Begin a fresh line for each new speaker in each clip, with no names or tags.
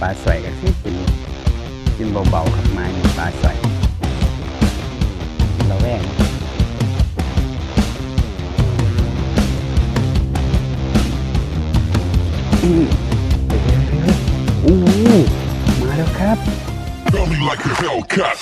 ปลาสวยก็คือกินกินเบาๆครับไม้นี่ปลาสวยเราแวงอื้มาแล้วครับ
Belly like a Hellcat.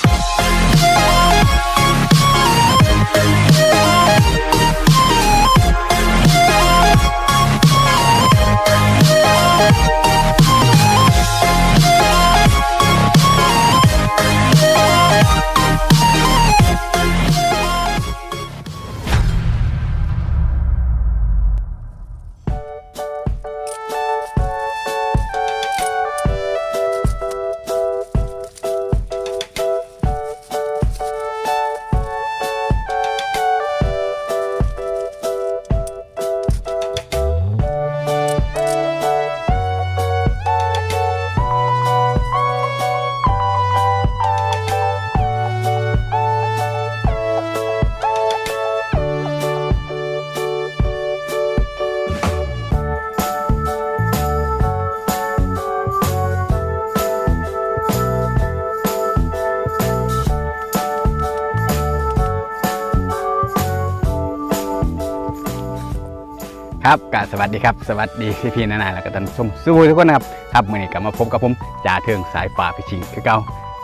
ครับกสวัสดีครับ สวัสดีพี่พี่นานาแล้วก็ท่านผู้ชมสู้ทุกคนนะครับครับมื่อนี้ก็มาพบกับผมจ่าเทิงสายป่าพิชิงคือเก่า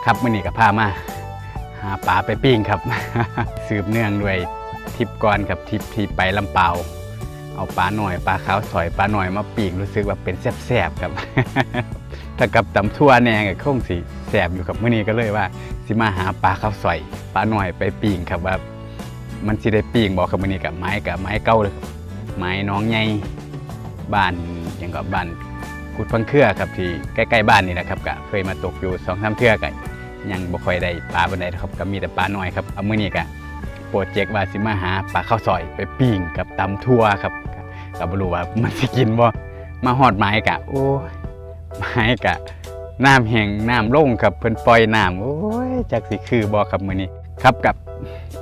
ครับมื่อนี้ก็พามาหาปลาไปปิ้งครับ สืบเนื่องด้วยทริปก่อนครับทริปที่ไปลำเปาเอาปลาหน่อยปลาขาวสอยปลาหน่อยมาปิ้งรู้สึกว่าเป็นแซ่บๆครับ ถ้ากับตำทั่วแนงก็คงสิแซ่บอยู่ครับมื่อนี้ก็เลยว่าสิมาหาปลาขาวสอยปลาหน่อยไปปิ้งครับว่ามันสิได้ปิ้งบอกครับมื่อนี้กับไม้กับไม้เก่าเลย ไม้น้องใหญ่บ้านอย่างก็บ้านกุดพังเครือครับที่ใกล้ๆบ้านนี่นะครับก็เคยมาตกอยู่สองสามเทื่อกันยังบ่ค่อยได้ปลาบนไดครับก็มีแต่ปลาน้อยครับเอามื้อนี้ก็โปรเจกต์ว่าสิมาหาปลาข้าวซอยไปปิ้งกับตำทั่วครับก็บ่รู้ว่ามันสิกินบ่มาฮอดไม้กะ โอ้ไม้กะน้ำแห้งน้ำลงครับเพิ่นปล่อยน้ำโอ้ยจักสิคือบ่ครับมื้อนี้ครับกับ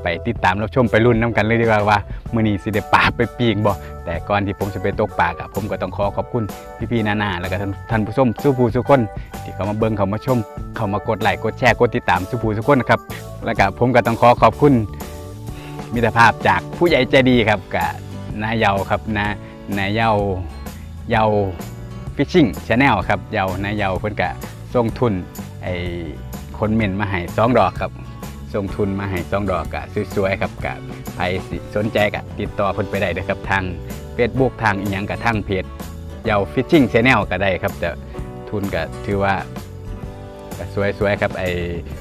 ไปติดตามรับชมไปรุ่นน้ำกันเลยดีกว่าว่ามือนีสิได้ปลาไปปิ้งบ่แต่ก่อนที่ผมจะไปตกปลาอะผมก็ต้องขอขอบคุณพี่ๆนานาแล้วก็ท่านท่านผู้ชมสู้ผู้ทุกคน ที่เขามาเบิ่งเขามาชม เขามากดไลค์กดแชร์กดติดตามสู้ผู้ทุกคนนะครับแล้วก็ผมก็ต้องขอขอบคุณมิตรภาพจากผู้ใหญ่ใจดีครับกับนายเยาครับนานายเยาเยาฟิชชิ่งชาแนลครับเยานาเยาเพิ่นก็ส่งทุนไอ้คนเม่นมาให้สองดอกครับ ส่งทุนมาให้สองดอกกะสวยๆครับกะใครสนใจก็ติดต่อเพิ่นไปได้เด้อครับทาง Facebook ทางอีหยังกับทางเพจเยาฟิชชิ่งชแนลก็ได้ครับแต่ทุนก็ถือว่าก็สวยๆครับไอ้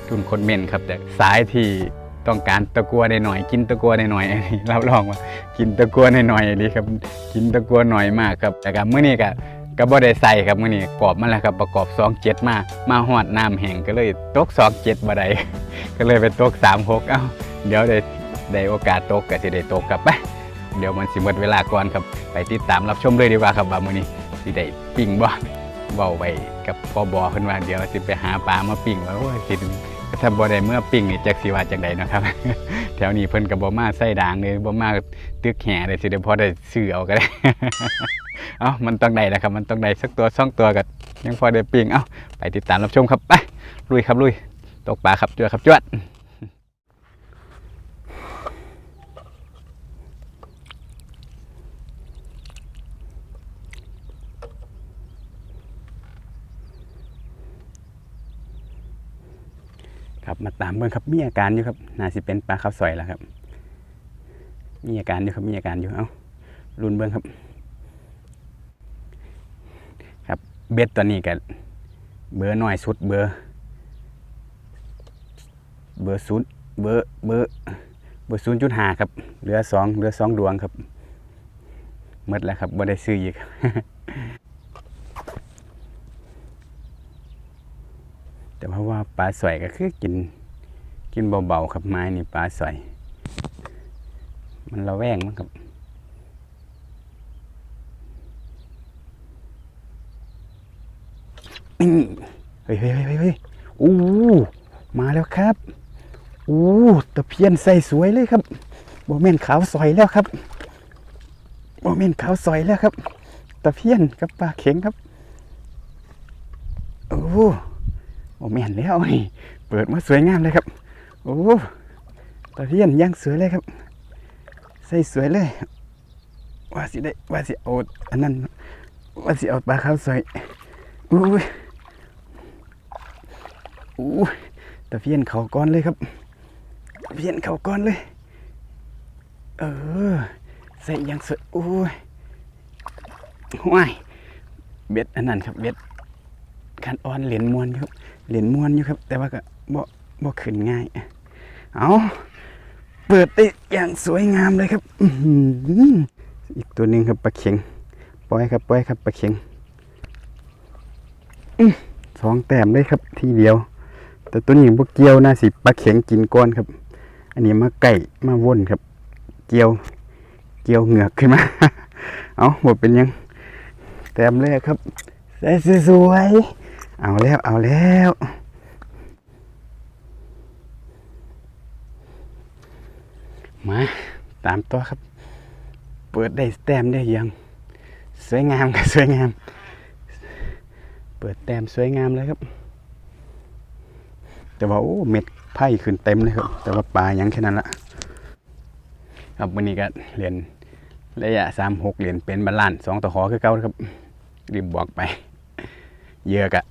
ทุนคนเม่นครับแต่สายที่ต้องการตะกัวหน่อยกินตะกัวหน่อยๆอันนี้รับรองว่ากินตะกัวหน่อยนี่ครับกินตะกัวหน่อยมากครับแต่ก็มื้อนี้ก็ก็บ่ได้ใส่ครับมื้อนี้กรอบมาแล้วครับประกอบ27มามาฮอดน้ำแห้งก็เลยตก27บ่ได้ ก็เลยไปตก36เอ้าเดี๋ยวได้ได้โอกาสตกก็สิได้ตกครับไปเดี๋ยวมันสิหมดเวลาก่อนครับไปติดตามรับชมเลยดีกว่าครับว่ามื้อนี้สิได้ปิ้งบ่เว้าไว้กับพ่อบอเพิ่นว่าเดี๋ยวสิไปหาปลามาปิ้งว่าโอ้ยสิถ้าบ่ได้เมื่อปิ้งนี่จักสิว่าจังไดเนะครับ แถวนี้เพิ่นก็บ่มาใส่ด่างเลยบ่มาตึกแห่เลยสิได้พอได้ซื้อเอาก็ได้เอ้ามันต้องได้แหละครับ มันต้องได้สักตัวสองตัวก็ยังพอได้ปิ้งเอ้าไปติดตามรับชมครับไปลุยครับลุย ตกปลาครับจวดครับจวดครับมาตามเบิ่งครับมีอาการอยู่ครับน่าสิเป็นปลาข้าวซอยแล้วครับ มีอาการอยู่ครับมีอาการอยู่เอ้ารุนเบิ่งครับ ครับเบ็ดตัวนี้กันเบอร์น้อยสุดเบอร์ เบอร์ศูนย์เบอร์เบอร์เบอร์ศูนย์จุดห้าครับ เหลือสองเหลือสองดวงครับหมดแล้วครับบ่ได้ซื้ออีกแต่เพราะว่าปลาสวยก็คือกินกินเบาๆครับไม้นี่ปลาสวยมันระแวงมั้งครับเฮ้ยเฮ้ยเฮ้ยเฮ้ยเฮ้ยอู้มาแล้วครับ อู้ตะเพียนใส่สวยเลยครับบ่แม่นขาวสอยแล้วครับบ่แม่นขาวสอยแล้วครับ ตะเพียนกับปลาเข็งครับโอ้โอ้แม่นแล้วนี่เปิดมาสวยงามเลยครับ โอ้ตะเพียนย่างสวยเลยครับใส่สวยเลย ว่าสิได้ว่าสิเอาอันนั้นว่าสิเอาปลาขาวสวยอุ้ยอู้ตะเพียนเขาก้อนเลยครับ เพียนเขาก้อนเลย เออ ใส่ย่างสวยอุ้ยห้วยเบ็ดอันนั้นครับเบ็ดคันอ่อนเหรียญมวนอยู่ครับเหรียญมวนอยู่ครับ แต่ว่าก็บ่บ่ขึ้นง่าย เอาเปิดได้อย่างสวยงามเลยครับอีกตัวหนึ่งครับปลาเข็งปล่อยครับปล่อยครับปลาเข็งสองแต้มเลยครับทีเดียว แต่ตัวนี้พวกเกี้ยวน่าสิปลาเข็งกินก้อนครับ อันนี้มาไก่มาว่นครับ เกียว เกียวเหงือกขึ้นมา เอาหมดเป็นยังแต้มเลยครับใส่สวยๆเอาแล้วเอาแล้วมาตามตัวครับ เปิดได้แต้มได้ยัง สวยงามครับสวยงาม เปิดแต้มสวยงามเลยครับ แต่ว่าโอ้เม็ด ไผ่ขึ้นเต็มเลยครับ แต่ว่าปลายังแค่นั้นละครับวันนี้ก็เหรียนระยะสามหกเหรียญเป็นบาลานซ์สองต่อหอคือเก่าครับรีบบอกไปเยื่อกะ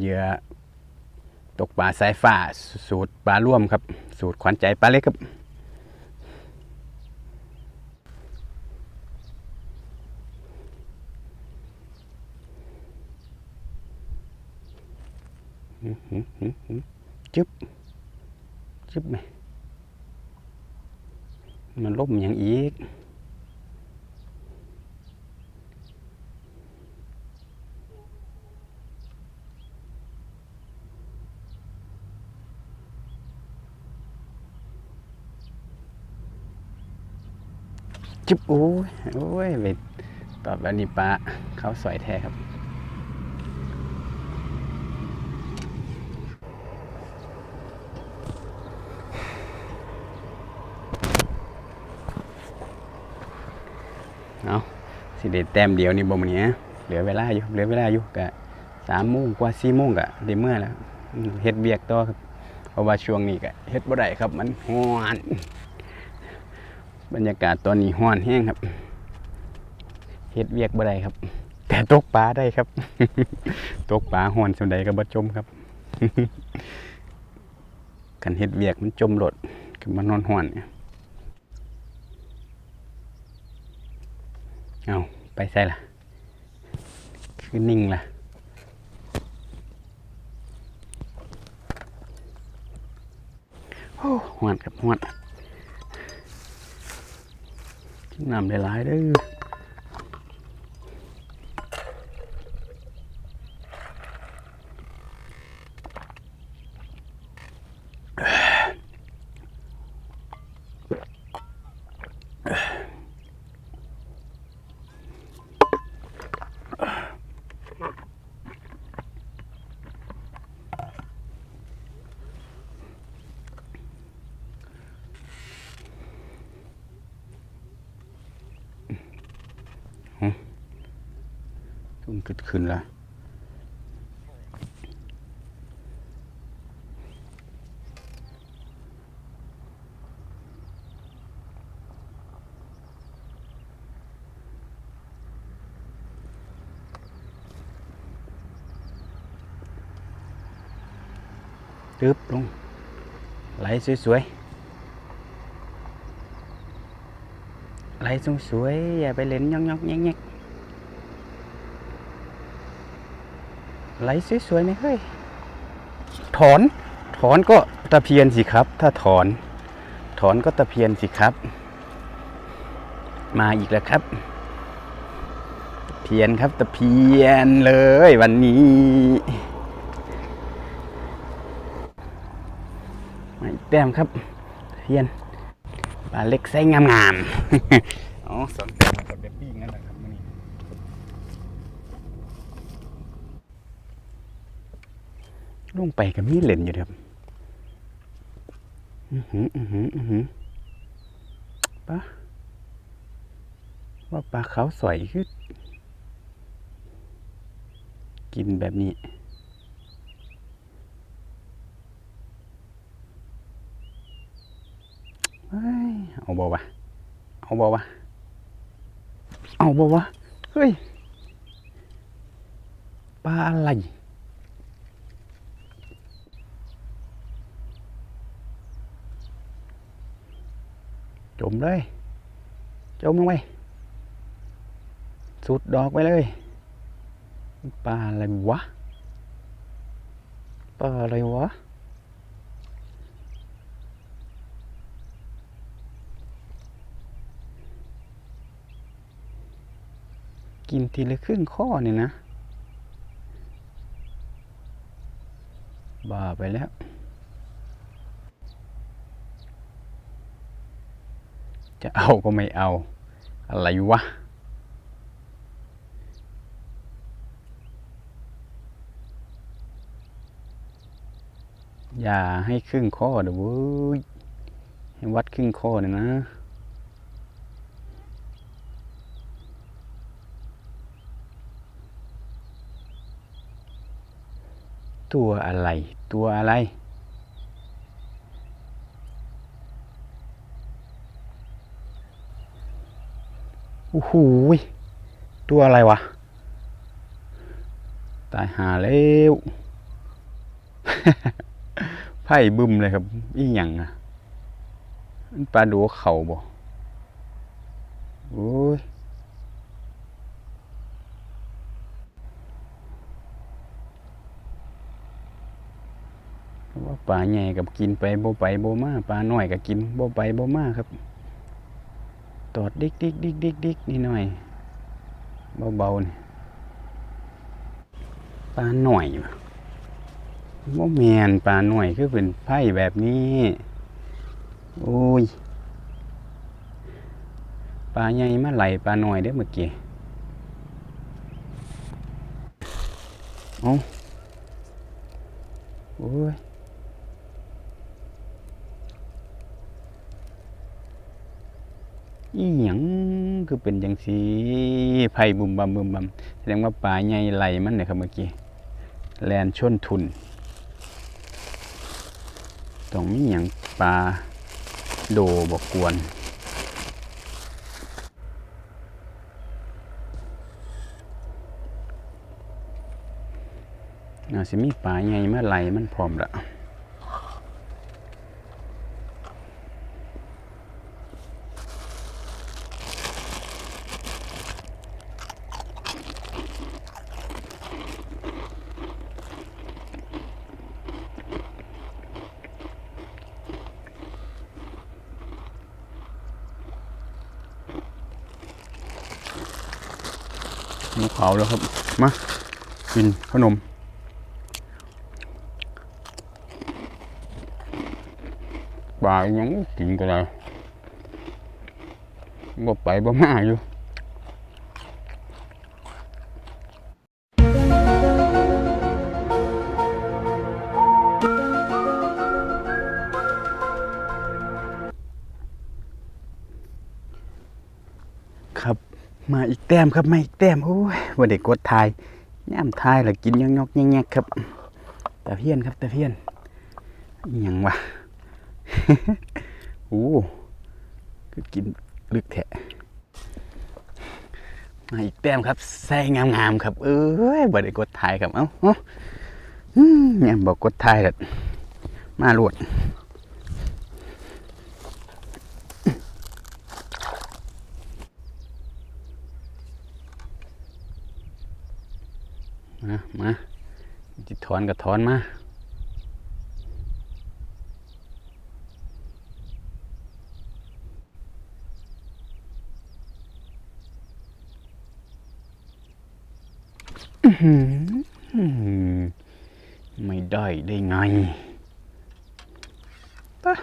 เยื่อตกปลาสายฟ้าสูตรปลาร่วมครับ สูตรขวัญใจปลาเล็กครับอืมอืมอืม จึ๊บจึ๊บไหมมันลบอย่างอีก จึ๊บโอ้ยโอ้ยไปตอบแล้วนี่ปลาเขาสวยแท้ครับ เอา สิเดแต้มเดียวนี่บ่มอนี้เหลือเวลาอยู่เหลือเวลาอยู่กะสามโมงกว่าสี่โมงกะได้เมื่อแล้วเฮ็ดเบียกต่อครับเพราะว่าช่วงนี้กะเฮ็ดบ่ได้ครับมันฮ้อนบรรยากาศตอนนี้ฮ้อนแห้งครับเฮ็ดเบียกบ่ได้ครับ แต่ตกปลาได้ครับ ตกปลาฮ้อนส่วนใดก็บ่จมครับกันเฮ็ดเบียกมันจมโลดคือมันนอนฮ้อนเนี่ย เอาไปใส่ละคือนิ่งละโอ้หวดกับหวดน้ำได้หลายเด้อ ทุ่มขึ้นขึ้นละตึบลงไหลสวยๆไหลสวยๆอย่าไปเล่นยองๆแงกๆ ไหลสวยๆไหมเฮ้ยถอน ถอนก็ตะเพียนสิครับ ถ้าถอน ถอนก็ตะเพียนสิครับ มาอีกแล้วครับ เพียนครับตะเพียนเลยวันนี้ มาอีกแต้มครับเพียนปลาเล็กไซส์งามๆอ๋อสอง ลงไปก็มีเหรนอยู่ครับอือหืออือหืออือหือปะว่าปลาเขาสวยขึ้นกินแบบนี้เอาบ่วะเอาบ่วะเอาบ่วะเฮ้ยปลาอะไร มเลย จมลงไปสุดดอกไปเลยปลาอะไรวะปลาอะไรวะกินทีละครึ่งข้อเนี่ยนะบ้าไปแล้ว จะเอาก็ไม่เอา อะไรวะ อย่าให้ครึ่งข้อเดี๋ยววให้วัดครึ่งข้อเนี่ยนะตัวอะไร ตัวอะไร โอ้โหตัวอะไรวะ ตายหาแล้วไพ่บึ้มเลยครับ อีหยังอะปลาดูเขาบ่โอ้ยว่าปลาใหญ่กับกินไปโบไปโบมาปลาหน้อยกับกินโบไปโบมาครับ ตอดดิกดิกดิกดิกดิกนี่หน่อย เบาๆนี่ปลาหน่อยโมแมนปลาหน่อยคือเป็นไพ่แบบนี้ โอ้ย ปลาใหญ่มาไหลปลาหน่อยเด้อเมื่อกี้เอาโอ้ย อีหยังคือเป็นจังสีไผ่บุมบัมบุมบัมแสดงว่าปลาใหญ่ไหลมันเนี่ยครับเมื่อกี้แลนชนทุนต้องมีหยังปลาโดบกกวนน่าสิมีปลาใหญ่มาไหลมันพร้อมละ เขาแล้วครับ มา กินขนม ปลายังกินก็ได้บ่ไปบ่มาอยู่ แต้มครับไมาอีกแต้มโอ้ยว่าเด็กกดทายย่ามทายแล้วกินยอกแงกครับตะเพียนครับตะเพียนอิหยังวะโอ้คือกินลึกแทะมาอีกแต้มครับใส่งามๆครับเอ้ยบ่ได้กดทายครับเอ้าเอ้าอืมเนี่ยบอกกดทายแล้วมาลวด มาจิตถอนกับถอนมาไม่ได้ได้ไงปะ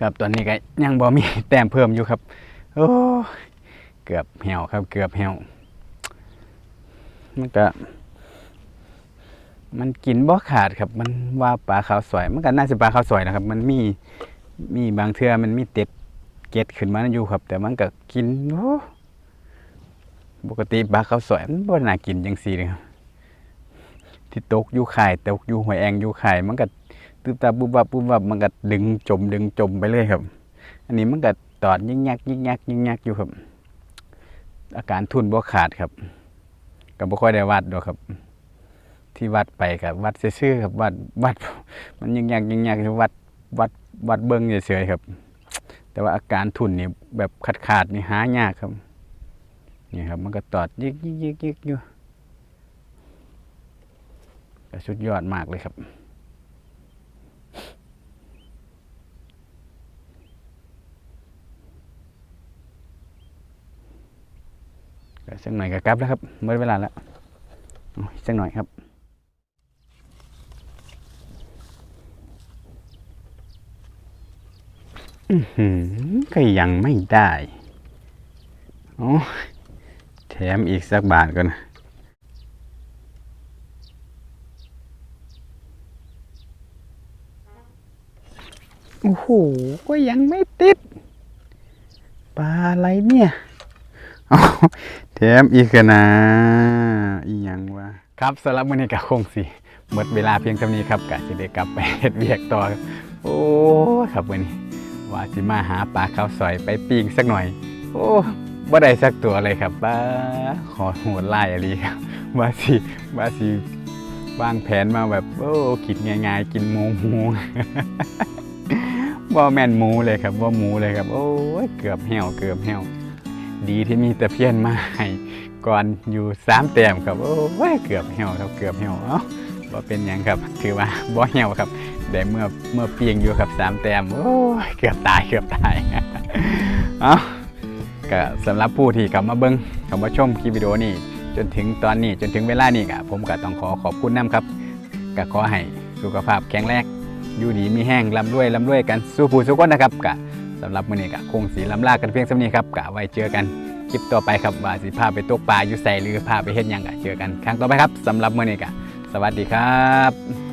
ครับตอนนี้ก็ยังบ่มีแต้มเพิ่มอยู่ครับโอ้เกือบเหี่ยวครับ เกือบเหี่ยวมันก็ มันกินบ่ขาดครับ มันว่าปลาขาวสวย มันก็น่าจะปลาขาวสวยนะครับ มันมีมีบางเทื่อมันมีเต็ดเก็ดขึ้นมาอยู่ครับ แต่มันก็กินโอ้ปกติปลาขาวสวยมันบ่น่ากินจังซี่เลยครับที่ตกอยู่ข่ตกอยู่หอยแองอยู่ข่มันก็ ตึบตับบุบบับบุบบับมันก็ดึงจมดึงจมไปเลยครับ อันนี้มันก็ตอดยิ่งยักยิ่งยักยิ่งยักอยู่ครับ อาการทุนบ่ขาดครับก็บ่ค่อยได้วัดดอกครับ ที่วัดไปกับวัดซื่อครับวัดวัด มันยิ่งยักยิ่งยักวัดวัดวัดเบิ้งเฉยๆครับ แต่ว่าอาการทุนนี่แบบขาดขาดนี่หายากครับนี่ครับ มันก็ตอดยิกยิกยิกยิกอยู่สุดยอดมากเลยครับ ก็ สักหน่อยก็กลับแล้วครับหมดเวลาแล้วสักหน่อยครับก็ยังไม่ได้โอ้แถมอีกสักบาทก่อนโอ้โห ก็ยังไม่ติด ปลาอะไรเนี่ย แถมอีกนะอีหยังวะครับสำหรับมื้อนี้ก็คงสิหมดเวลาเพียงเท่านี้ครับกะสิได้กลับไปเฮ็ดเวียกต่อโอ้ครับมื้อนี้ว่าสิมาหาปลาข้าวซอยไปปิ้งสักหน่อย โอ้บ่ได้สักตัวเลยครับบ้าขอโหดไล่อะไรครับว่าสิว่าสิวางแผนมาแบบโอ้คิดง่ายๆ กินหมูหมูบ่แม่นหมูเลยครับบ่หมูเลยครับ โอ้ยเกือบเหี่ยวเกือบเหี่ยว ดีที่มีตะเพียนมาให้ก่อนอยู่สามแต้มครับโอ้ยเกือบเหี่ยวครับเกือบเหี่ยวเอ้าบ่เป็นยังครับคือว่าบ่เหี่ยวครับแต่เมื่อเมื่อเปียงอยู่ครับสามแต้มโอ้ยเกือบตายเกือบตายเอ้าก็สำหรับผู้ที่เข้ามาเบิ่งเข้ามาชมคลิปวิดีโอนี้จนถึงตอนนี้จนถึงเวลานี้ก็ผมก็ต้องขอขอบคุณน้ำครับก็ขอให้สุขภาพแข็งแรงอยู่ดีมีแห้งร่ำรวยร่ำรวยกันสู้ผู้สู้คนนะครับก็ สำหรับมื้อนี้ก็คงสีลำลากันเพียงสำนี้ครับกะไว้เจอกันคลิปต่อไปครับว่าสิพาไปตกปลาอยู่ใส่หรือพาไปเฮ็ดหยังก็เจอกัน ครั้งต่อไปครับสำหรับมื้อนี้ก็สวัสดีครับ